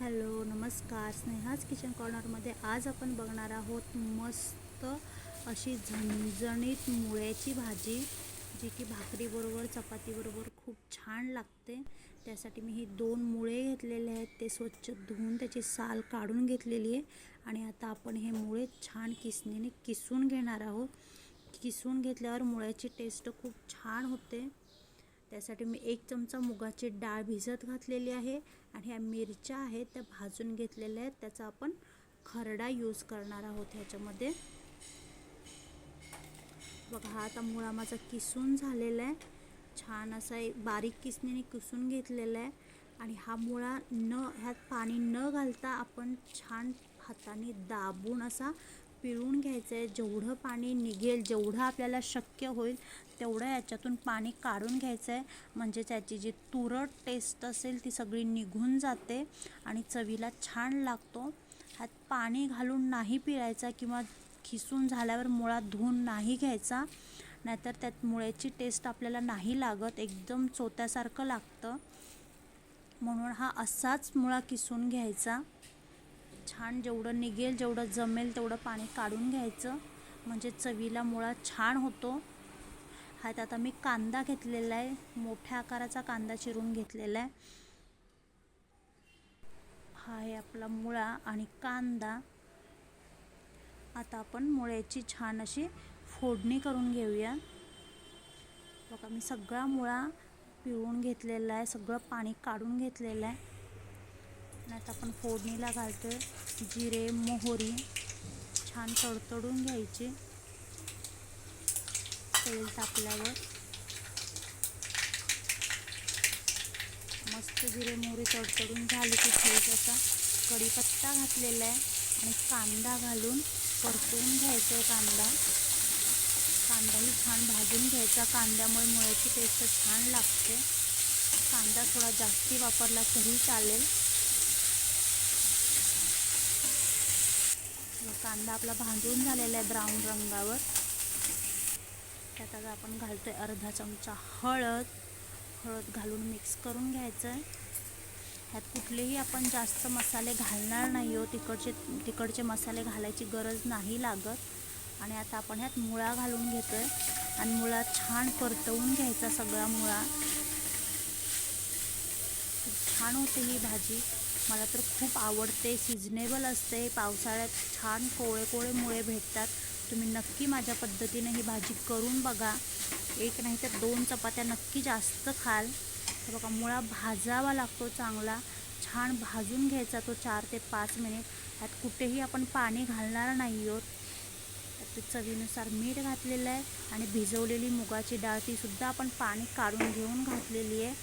Hello नमस्कार. Sneha's kitchen कॉर्नरमध्ये आज आपण बघणार आहोत मस्त अशी झणझणीत मुळ्याची भाजी जी की भाकरीबरोबर चपातीबरोबर खूप छान लागते. त्यासाठी मी ही दोन मुळे घेतलेले आहेत. ते स्वच्छ धुवून त्याची साल काढून घेतलेली आहे. आणि आता आपण हे मुळे छान किसणीने किसून घेणार आहोत. किसून घेतल्यावर मुळ्याची टेस्ट खूप छान होते. त्यासाठी मी एक चमचा मुगाची डाळ भिजत घातलेली आहे आणि ह्या मिरच्या आहेत त्या भाजून घेतलेल्या आहेत. त्याचा आपण खरडा यूज करणार आहोत ह्याच्यामध्ये. बघा हा आता मुळा माझा किसून झालेला आहे. छान असा एक बारीक किसणीने किसून घेतलेला आहे. आणि हा मुळा न ह्यात पाणी न घालता आपण छान हाताने दाबून असा पिळून घ्यायचं आहे जेवढं पाणी निघेल जेवढं आपल्याला शक्य होईल तेवढं याच्यातून पाणी काढून घ्यायचं आहे म्हणजे त्याची जी तुरट टेस्ट असेल ती सगळी निघून जाते आणि चवीला छान लागतो. ह्यात पाणी घालून नाही पिळायचा किंवा खिसून झाल्यावर मुळा धुवून नाही घ्यायचा. नाहीतर त्यात मुळ्याची टेस्ट आपल्याला नाही लागत एकदम चोत्यासारखं लागतं. म्हणून हा असाच मुळा किसून घ्यायचा. छान जेवढं निघेल जेवढं जमेल तेवढं पाणी काढून घ्यायचं. म्हणजे चवीला मुळा छान होतो. ह्यात आता मी कांदा घेतलेला आहे. मोठ्या आकाराचा कांदा चिरून घेतलेला आहे. हा आहे आपला मुळा आणि कांदा. आता आपण मुळ्याची छान अशी फोडणी करून घेऊया. बघा मी सगळा मुळा पिळून घेतलेला आहे. सगळं पाणी काढून घेतलेलं आहे. आता आपण फोडणीला घालतो जिरे मोहरी छान तडतडून घ्यायची. तेल तापल्यावर. मस्त जिरे मोहरी तडतडून झाली की थोडासा कढीपत्ता घातलेला आहे आणि कांदा घालून परतून घ्यायचा आहे कांदा. कांदाही छान भाजून घ्यायचा. कांद्यामुळे मुळ्याची टेस्ट छान लागते. कांदा थोडा जास्ती वापरला तरी चालेल. कांदा आपला भाजून झालेला आहे ब्राऊन रंगावर. त्यात आता आपण घालतो आहे अर्धा चमचा हळद. हळद घालून मिक्स करून घ्यायचं आहे ह्यात कुठलेही आपण जास्त मसाले घालणार नाही हो. तिकडचे तिकडचे मसाले घालायची गरज नाही लागत. आणि आता आपण ह्यात मुळा घालून घेतो आहे आणि मुळा छान परतवून घ्यायचा सगळा मुळा. छान होते ही भाजी. मला तर खूप आवडते सिजनेबल असते. पावसाळ्यात छान कोळे कोळे मुळे भेटतात. तुम्ही नक्की माझ्या पद्धतीने ही भाजी करून बघा. एक नाही तर दोन चपात्या नक्की जास्त खाल. तर बघा मुळा भाजावा लागतो चांगला. छान भाजून घ्यायचा तो चार ते पाच मिनिट. त्यात कुठेही आपण पाणी घालणार नाही आहोत त्यात चवीनुसार मीठ घातलेलं आहे आणि भिजवलेली मुगाची डाळ तीसुद्धा आपण पाणी काढून घेऊन घातलेली आहे.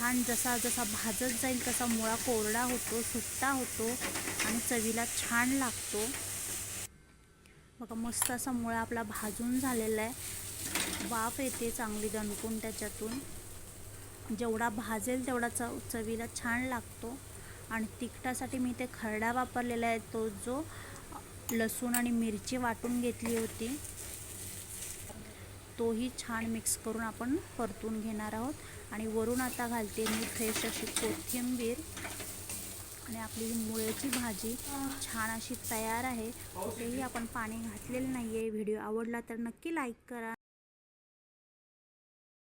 छान जसा जसा भाजत जाईल तसा मुळा कोरडा होतो सुट्टा होतो आणि चवीला छान लागतो. बघा मस्त असा मुळा आपला भाजून झालेला आहे. वाफ येते चांगली दणकून त्याच्यातून. जेवढा भाजेल तेवढा चव चवीला छान लागतो. आणि तिखटासाठी मी ते खरडा वापरलेला आहे. तो जो लसूण आणि मिरची वाटून घेतली होती. तोही छान मिक्स करून आपण परतून घेणार आहोत. आणि वरून आता घालते मी फ्रेश अशी कोथिंबीर. आणि आपली ही मुळ्याची भाजी छान अशी तयार आहे. कुठेही आपण पाणी घातलेलं नाही आहे व्हिडिओ आवडला तर नक्की लाईक करा.